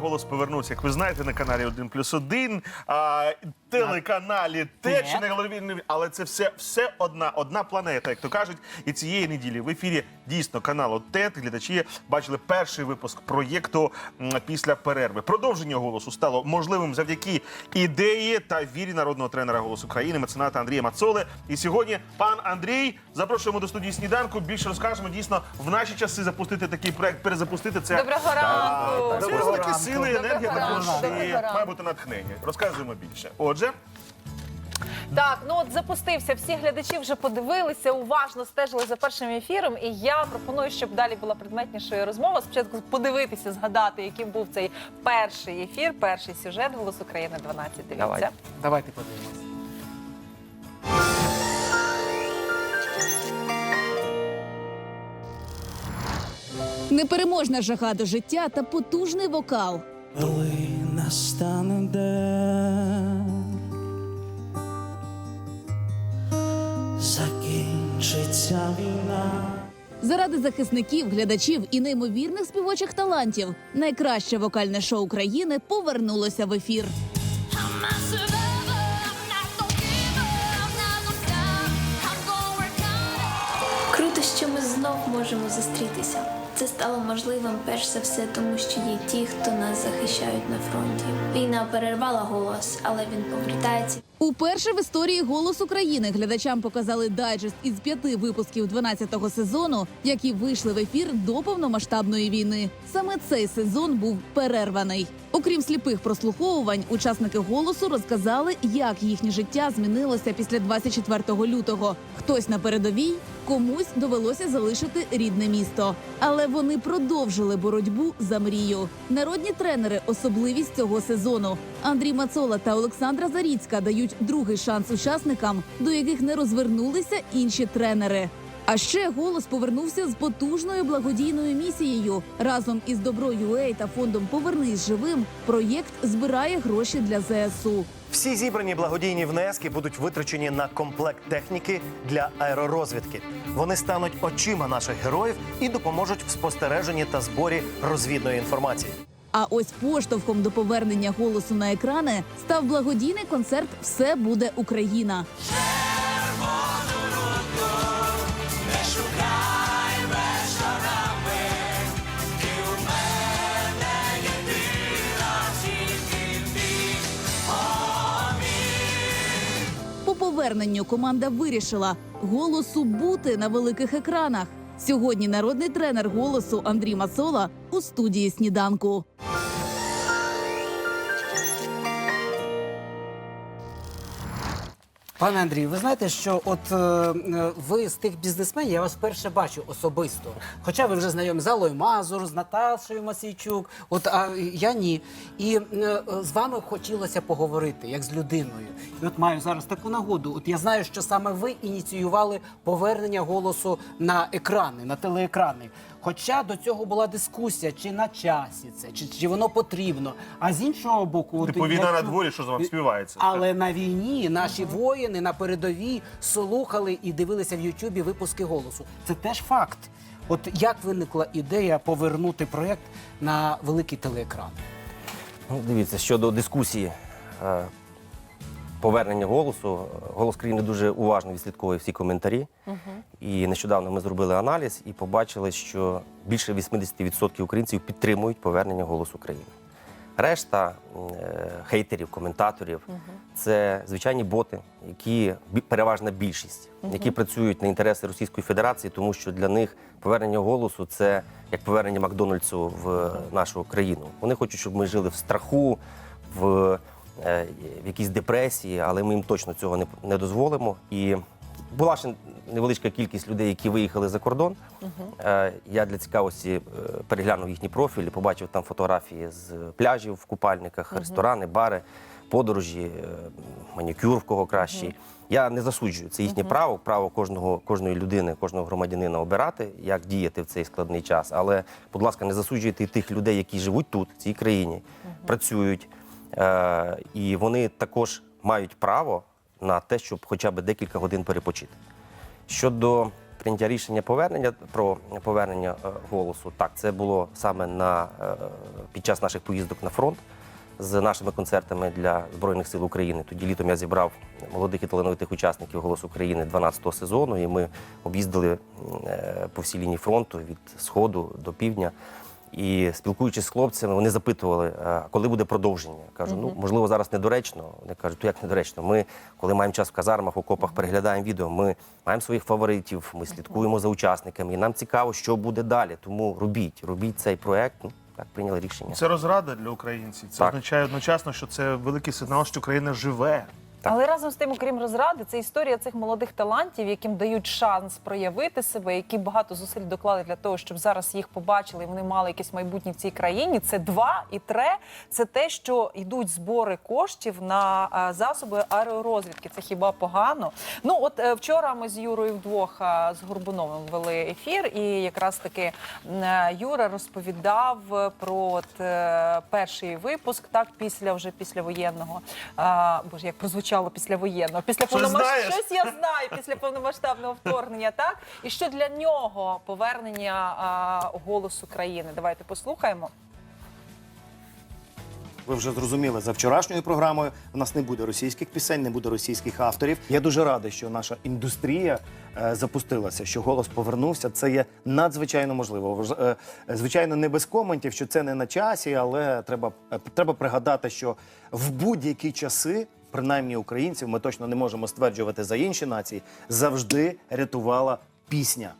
Голос повернувся, як ви знаєте, на каналі 1 плюс 1, а, телеканалі те, чи не голові, але це все, все одна, одна планета, як то кажуть. І цієї неділі в ефірі дійсно каналу ТЕТ глядачі бачили перший випуск проєкту після перерви. Продовження голосу стало можливим завдяки ідеї та вірі народного тренера «Голос України» мецената Андрія Мацоли. І сьогодні пан Андрій запрошуємо до студії сніданку. Більше розкажемо дійсно в наші часи запустити такий проект, перезапустити це. Доброго ранку. Доброго ранку. Сили, енергія також і має бути натхнення. Розказуємо більше. Отже, Так, ну от запустився. Всі глядачі вже подивилися, уважно стежили за першим ефіром. І я пропоную, щоб далі була предметнішою розмова. Спочатку подивитися, згадати, яким був цей перший ефір, перший сюжет «Голос України 12». Дивіться. Давайте. Давайте подивимося. Непереможна жага до життя та потужний вокал. Коли настане день, закінчиться війна. Заради захисників, глядачів і неймовірних співочих талантів найкраще вокальне шоу країни повернулося в ефір. Круто, що ми знов можемо зустрітися. Це стало можливим перш за все, тому що є ті, хто нас захищають на фронті. Війна перервала голос, але він повертається. Уперше в історії «Голос України» глядачам показали дайджест із п'яти випусків 12-го сезону, які вийшли в ефір до повномасштабної війни. Саме цей сезон був перерваний. Окрім сліпих прослуховувань, учасники голосу розказали, як їхнє життя змінилося після 24 лютого. Хтось на передовій, комусь довелося залишити рідне місто. Але вони продовжили боротьбу за мрію. Народні тренери особливість цього сезону. Андрій Мацола та Олександра Заріцька дають другий шанс учасникам, до яких не розвернулися інші тренери. А ще голос повернувся з потужною благодійною місією. Разом із Добро.UA та фондом Повернись живим. Проєкт збирає гроші для ЗСУ. Всі зібрані благодійні внески будуть витрачені на комплект техніки для аеророзвідки. Вони стануть очима наших героїв і допоможуть в спостереженні та зборі розвідної інформації. А ось поштовхом до повернення голосу на екрани став благодійний концерт Все буде Україна. Поверненню команда вирішила голосу бути на великих екранах. Сьогодні народний тренер голосу Андрій Масола у студії сніданку. Пане Андрію, ви знаєте, що от е, е, ви з тих бізнесменів, я вас вперше бачу особисто. Хоча ви вже знайомі з Аллою Мазур, з Наташею Масійчук, от а я ні. І е, е, з вами хотілося поговорити, як з людиною. І от маю зараз таку нагоду. От я знаю, що саме ви ініціювали повернення голосу на екрани, на телеекрани. Хоча до цього була дискусія, чи на часі це, чи, чи воно потрібно. А з іншого боку, типу війна на дворі, що з вам співається. але на війні наші воїни на передовій слухали і дивилися в Ютубі випуски голосу. Це теж факт. От як виникла ідея повернути проєкт на великий телеекран? Ну, дивіться, щодо дискусії е, повернення голосу, е, голос країни дуже уважно відслідковує всі коментарі. І нещодавно ми зробили аналіз і побачили, що більше 80% українців підтримують повернення голосу країни. Решта е, хейтерів, коментаторів це звичайні боти, які переважна більшість, які працюють на інтереси Російської Федерації, тому що для них повернення голосу це як повернення Макдональдсу в нашу країну. Вони хочуть, щоб ми жили в страху, в, е, в якійсь депресії, але ми їм точно цього не, не дозволимо. І була ще невеличка кількість людей, які виїхали за кордон. Е, Я для цікавості е, переглянув їхні профілі, побачив там фотографії з пляжів в купальниках, ресторани, бари, подорожі, е, манікюр в кого кращий. Я не засуджую це їхнє право, право кожного кожної людини, кожного громадянина обирати, як діяти в цей складний час. Але, будь ласка, не засуджуйте і тих людей, які живуть тут, в цій країні, працюють, Е, і вони також мають право на те, щоб хоча б декілька годин перепочити. Щодо прийняття рішення повернення про повернення е, голосу, так це було саме на е, під час наших поїздок на фронт з нашими концертами для збройних сил України. Тоді літом я зібрав молодих і талановитих учасників «Голос України» 12-го сезону, і ми об'їздили по всій лінії фронту від сходу до півдня. І спілкуючись з хлопцями, вони запитували, коли буде продовження. Я кажу, ну можливо, зараз недоречно. Вони кажуть, то як недоречно? Ми, коли маємо час в казармах, в окопах, переглядаємо відео. Ми маємо своїх фаворитів, ми слідкуємо за учасниками, і нам цікаво, що буде далі. Тому робіть, робіть цей проект. Ну так прийняли рішення. Це розрада для українців. Це Так. означає одночасно, що це великий сигнал, що Україна живе. Так. Але разом з тим, окрім розради, це історія цих молодих талантів, яким дають шанс проявити себе, які багато зусиль доклали для того, щоб зараз їх побачили і вони мали якесь майбутнє в цій країні. Це два і тре. Це те, що йдуть збори коштів на е, засоби аеророзвідки. Це хіба погано? Ну от е, вчора ми з Юрою вдвох е, з Горбуновим вели ефір, і якраз таки Юра розповідав про от, перший випуск, так після вже післявоєнного. Боже, як прозвучало післявоєнного, після Щось повномасштабного знаєш? щось я знаю після повномасштабного вторгнення, так і що для нього повернення а, голосу країни. Давайте послухаємо. Ви вже зрозуміли за вчорашньою програмою. У нас не буде російських пісень, не буде російських авторів. Я дуже радий, що наша індустрія е, запустилася, що голос повернувся. Це є надзвичайно можливо. Е, Звичайно, не без коментів, що це не на часі, але треба, е, треба пригадати, що в будь-які часи. Принаймні українців, ми точно не можемо стверджувати за інші нації, завжди рятувала пісня.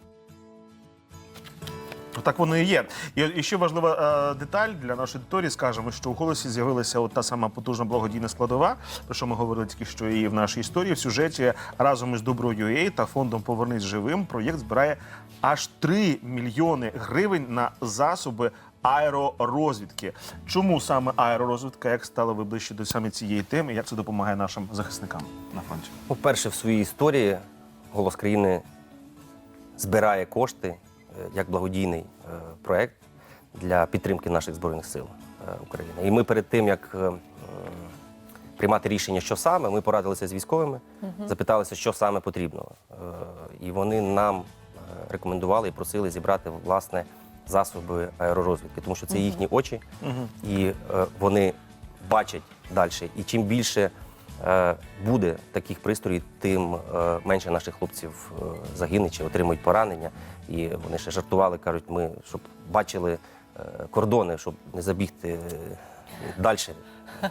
Так воно і є. І, ще важлива е, деталь для нашої аудиторії. Скажемо, що у голосі з'явилася от та сама потужна благодійна складова, про що ми говорили тільки що і в нашій історії. В сюжеті разом із Добро.UA та фондом Повернись живим проєкт збирає аж 3 мільйони гривень на засоби. Аеророзвідки. Чому саме аеророзвідка? Як стали ви ближче до саме цієї теми? Як це допомагає нашим захисникам на фронті? По-перше, в своїй історії голос країни збирає кошти е, як благодійний е, проект для підтримки наших збройних сил е, України. І ми перед тим як приймати рішення, що саме, ми порадилися з військовими, запиталися, що саме потрібно. Е, І вони нам рекомендували і просили зібрати власне засоби аеророзвідки, тому що це їхні очі, і е, вони бачать далі. І чим більше е, буде таких пристроїв, тим е, менше наших хлопців е, загине чи отримують поранення. І вони ще жартували, кажуть, ми щоб бачили е, кордони, щоб не забігти далі,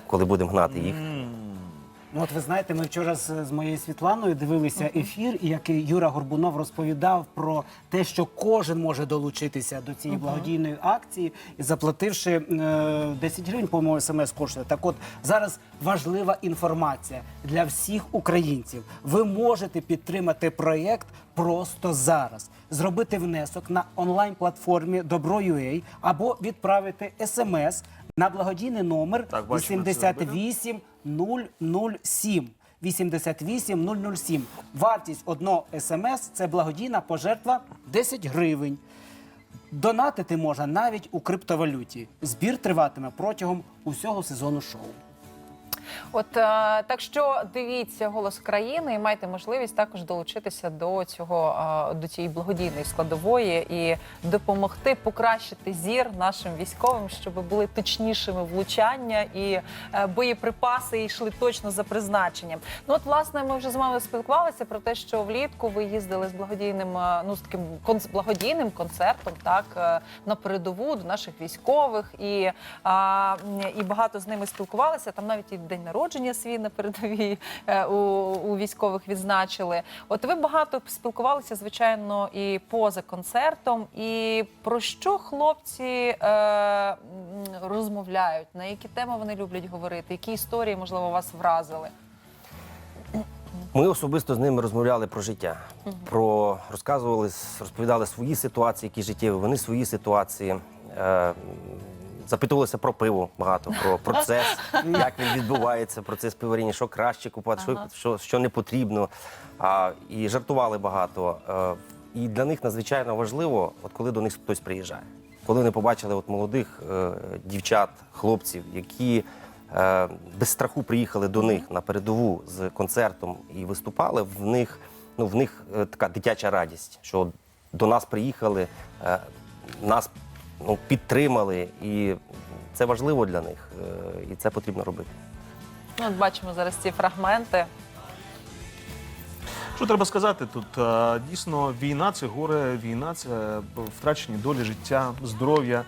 коли будемо гнати їх. Ну, от ви знаєте, ми вчора з, з моєю Світланою дивилися ефір, і як Юра Горбунов розповідав про те, що кожен може долучитися до цієї благодійної акції, заплативши е, 10 гривень, по-моєму, смс коштує. Так от зараз важлива інформація для всіх українців. Ви можете підтримати проєкт просто зараз, зробити внесок на онлайн-платформі Добро.UA або відправити смс на благодійний номер Так, бачимо, це 88 007. 88 007. Вартість одного смс це благодійна пожертва 10 гривень. Донатити можна навіть у криптовалюті. Збір триватиме протягом усього сезону шоу. От е, так що дивіться голос країни і майте можливість також долучитися до цього е, до цієї благодійної складової і допомогти покращити зір нашим військовим, щоб були точнішими влучання і е, боєприпаси йшли точно за призначенням. Ну от власне ми вже з вами спілкувалися про те, що влітку ви їздили з благодійним ну з таким кон- благодійним концертом, так на передову до наших військових і, а, і багато з ними спілкувалися. Там навіть і день народження свій на передовій е, у, у військових відзначили. От ви багато спілкувалися, звичайно, і поза концертом. І про що хлопці е, розмовляють? На які теми вони люблять говорити? Які історії можливо вас вразили? Ми особисто з ними розмовляли про життя, про розказували, розповідали свої ситуації, які життєві, вони свої ситуації. Е, запитувалися про пиво багато, про процес, як він відбувається, процес пиваріння, що краще купувати, що, що, що не потрібно. А, і жартували багато. Е, і для них надзвичайно важливо, от коли до них хтось приїжджає. Коли вони побачили от молодих е, дівчат, хлопців, які е, без страху приїхали до них на передову з концертом і виступали, в них, ну, в них е, така дитяча радість, що до нас приїхали, е, нас ну, підтримали, і це важливо для них, е, і це потрібно робити. Ну, от бачимо зараз ці фрагменти. Що треба сказати тут? Е, Дійсно, війна це горе, війна це втрачені долі життя, здоров'я.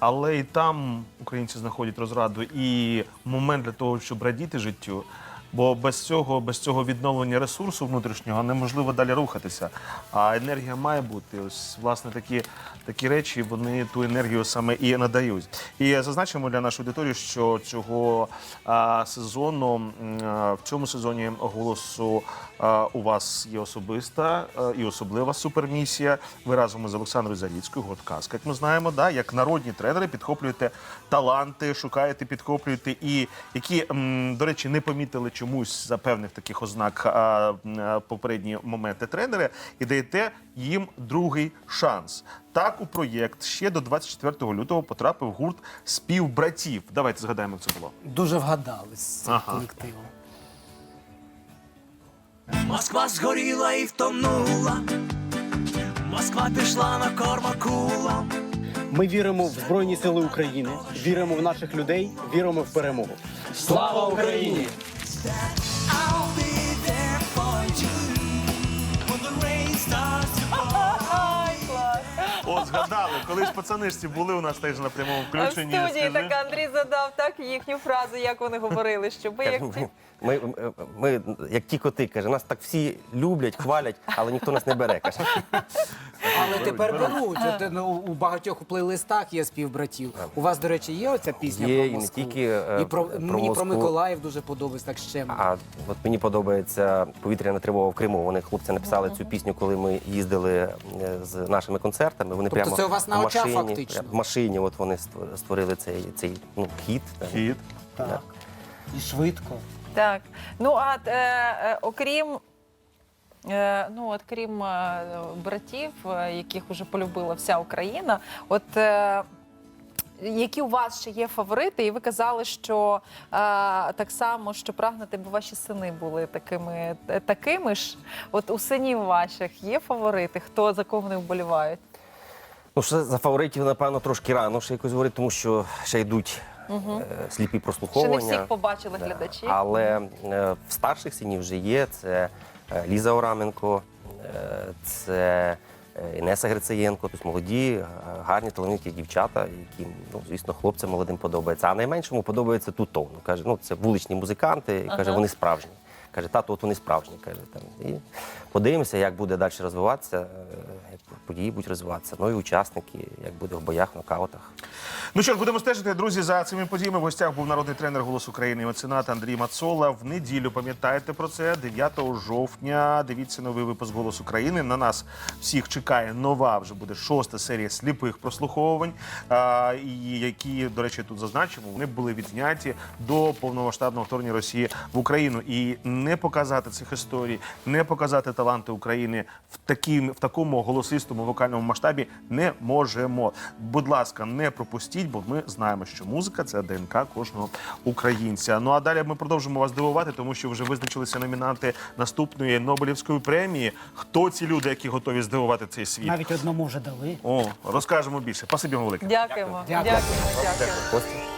Але і там українці знаходять розраду і момент для того, щоб радіти життю. Бо без цього, без цього відновлення ресурсу внутрішнього неможливо далі рухатися. А енергія має бути. Ось власне такі, такі речі вони ту енергію саме і надають. І зазначимо для нашої аудиторії, що цього а, сезону а, в цьому сезоні голосу а, у вас є особиста а, і особлива супермісія. Ви разом із Олександрою Заріцькою, гурт «Казка», як ми знаємо, да, як народні тренери підхоплюєте таланти, шукаєте, підхоплюєте і які, м, до речі, не помітили чомусь за певних таких ознак а, а, попередні моменти тренери, і даєте їм другий шанс. Так, у проєкт ще до 24 лютого потрапив гурт співбратів. Давайте згадаємо, як це було. Дуже вгадали з цим Ага. колективом. Москва згоріла і втонула. Москва пішла на кормакула. Ми віримо в Збройні Сили України, віримо в наших людей, віримо в перемогу. Слава Україні! I'll be згадали, коли ж пацанишці були у нас теж на прямому В студії скажи. так Андрій задав так їхню фразу, як вони говорили, що ви як ті. Ми, ми, ми, як ті коти, каже, нас так всі люблять, хвалять, але ніхто нас не бере. Каже. Але тепер беруть. От, ну, у багатьох плейлистах є співбратів. У вас, до речі, є оця пісня Є, про і не Москву? тільки, е, і про, про мені про Москву. Миколаїв дуже подобається, так ще. А от мені подобається повітряна тривога в Криму. Вони хлопці написали цю пісню, коли ми їздили е, з нашими концертами. Вони прямо це у вас на в очах машині, фактично? прямо в машині. От вони ство- створили цей, цей ну, хіт. Хіт. Так. І швидко. Так. Ну а е, е, окрім. Е, ну, от крім е, братів, е, яких уже полюбила вся Україна, от е, які у вас ще є фаворити, і ви казали, що е, так само, що прагнете, бо ваші сини були такими, такими ж. От у синів ваших є фаворити, хто за кого вони вболівають? Ну, ще за фаворитів, напевно, трошки рано ще якось говорити, тому що ще йдуть е, сліпі Ще не прослуховування. всіх побачили Да. глядачі. Але е, в старших синів вже є. Це е, Ліза Ораменко, е, це е, Інеса Грицеєнко, тобто молоді, е, гарні, талановиті дівчата, які, ну, звісно, хлопцям молодим подобається. А найменшому подобається Тутов. Ну, каже, ну, це вуличні музиканти, і каже, Ага. вони справжні. Каже, тато, от вони справжні. Каже, там. І подивимося, як буде далі розвиватися, е, як події будуть розвиватися. Ну і учасники, як буде в боях, нокаутах. Ну що ж, будемо стежити, друзі, за цими подіями. В гостях був народний тренер «Голос України» і меценат Андрій Мацола. В неділю пам'ятайте про це. 9 жовтня. Дивіться новий випуск «Голос України». На нас всіх чекає нова, вже буде шоста серія сліпих прослуховувань, які, до речі, тут зазначимо, вони були відзняті до повномасштабного вторгнення Росії в Україну. І не показати цих історій, не показати таланти України в таким, в такому голосистому вокальному масштабі не можемо. Будь ласка, не пропустіть, бо ми знаємо, що музика це ДНК кожного українця. Ну а далі ми продовжимо вас дивувати, тому що вже визначилися номінанти наступної Нобелівської премії. Хто ці люди, які готові здивувати цей світ? Навіть одному вже дали. О, розкажемо більше. Спасибі вам велике. Дякуємо. Дякую. Дякуємо. Дякуємо.